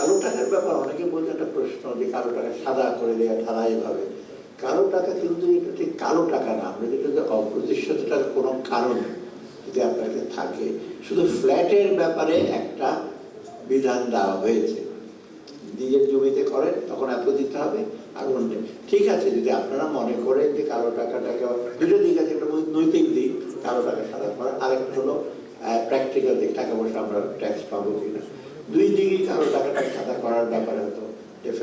কালো টাকার ব্যাপার অনেকে বলছে, একটা প্রশ্ন যে কালো টাকা সাদা করে দেওয়া ঢালাইভাবে কালো টাকা কিন্তু এটা ঠিক কালো টাকা না আমরা যেটা যে অপ্রতিষ্ঠিতটার কোনো কারণ যদি আপনার কাছে থাকে। শুধু ফ্ল্যাটের ব্যাপারে একটা বিধান দেওয়া হয়েছে। নিজের জমিতে করেন, তখন এত দিতে হবে, আর অন্য ঠিক আছে, যদি আপনারা মনে করেন যে কালো টাকাটাকে দুটো দিক আছে, একটা নৈতিক দিক কালো টাকা সাদা করা আরেকটা হলো প্র্যাকটিক্যাল দিক, টাকা পয়সা আমরা ট্যাক্স পাবো কিনা। দুই দিকই কালো টাকাটা সাদা করার ব্যাপারে হতো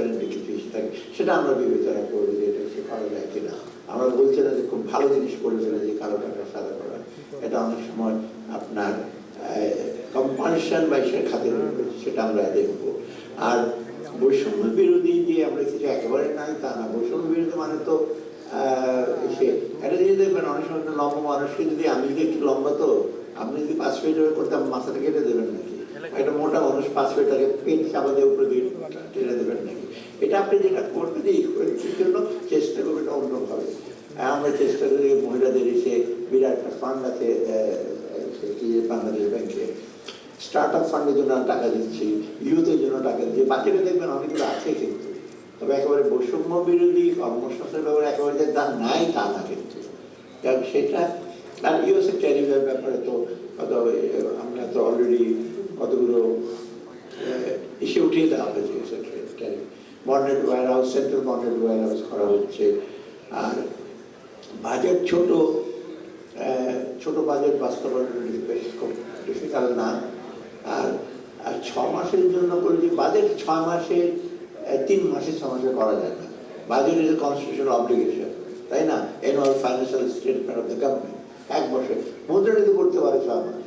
ডেফিনেটলি কিছু ইস্যু থাকে। সেটা আমরা বিবেচনা করব যে এটা সে করা যায় কিনা। আমরা বলছি না যে খুব ভালো জিনিস করে ফেলে যে কালো টাকা সাদা করা। এটা অনেক সময় আপনার কম্পালশন বা সে খাতের সেটা আমরা দেখব। আর বৈষম্য বিরোধী যে আমরা কিছু একেবারে নাই তা না। বৈষম্য বিরোধী মানে তো আহ, সে একটা জিনিস দেখবেন অনেক সময় লম্বা মানুষকে যদি আমি যদি একটু লম্বা তো আপনি যদি পাঁচ ফিট করতাম মাথাটা কেটে দেবেন নাকি? একটা মোটা মানুষ পাঁচ ফিট আগে পেট চাপা দিয়ে উপরে দিয়ে টেনে দেবেন নাকি এটা আপনি যেটা এই করেছেন জন্য চেষ্টা করবেন এটা অন্যভাবে। আমরা চেষ্টা করি মহিলাদের এসে বিরাট ফান্ড আছে বাংলাদেশ ব্যাংকে স্টার্ট আপ ফান্ডের জন্য টাকা দিচ্ছি ইউথের জন্য টাকা দিচ্ছি। বাকিরা দেখবেন অনেকগুলো আছে কিন্তু। তবে একেবারে বৈষম্য বিরোধী, কর্মসংস্থানের ব্যাপারে একেবারে যে যা নাই তা না কিন্তু। কারণ সেটা, আর ইউএসএ ট্যারিফের ব্যাপারে তো আমরা তো অলরেডি কতগুলো ইসে উঠিয়ে দেওয়া হয়েছে bonded warehouse central bonded warehouse করা হচ্ছে। আর বাজেট ছোট ছোট বাজেট বাস্তবায়ন খুব ডিফিকাল্ট না। আর আর ছ মাসের জন্য যে বাজেট ছ মাসে তিন মাসে ছ মাসে করা যায় না। বাজেট ইজ কনস্টিটিউশন অব্লিগেশন তাই না? Annual financial statement of the government এক বছর। মুদ্রানীতি করতে পারে ছ মাস।